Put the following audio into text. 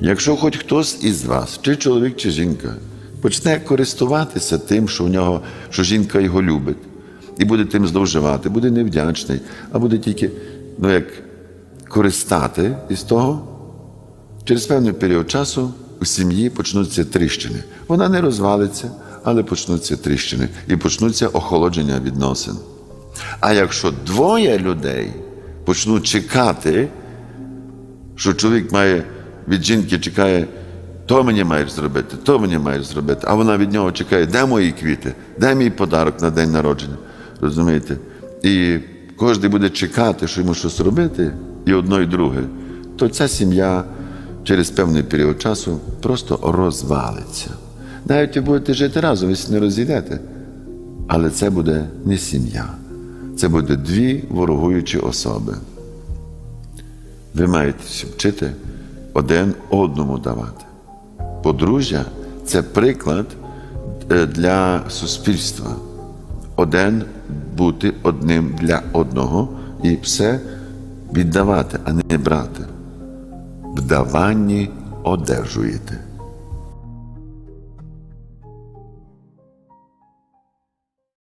Якщо хоч хтось із вас, чи чоловік, чи жінка, почне користуватися тим, що в нього, що жінка його любить, і буде тим зловживати, буде невдячний, а буде тільки, ну як користати із того, через певний період часу у сім'ї почнуться тріщини. Вона не розвалиться, але почнуться тріщини і почнуться охолодження відносин. А якщо двоє людей почнуть чекати, що чоловік має від жінки чекає, то мені маєш зробити, то мені маєш зробити, а вона від нього чекає, де мої квіти, де мій подарок на день народження. Розумієте? І кожен буде чекати, що йому щось робити, і одно, і друге, то ця сім'я через певний період часу просто розвалиться. Навіть ви будете жити разом, ви не розійдете. Але це буде не сім'я, це буде дві ворогуючі особи. Ви маєте вчити один одному давати. Подружжя це приклад е, для суспільства. Один бути одним для одного і все віддавати, а не брати. В даванні одержуєте.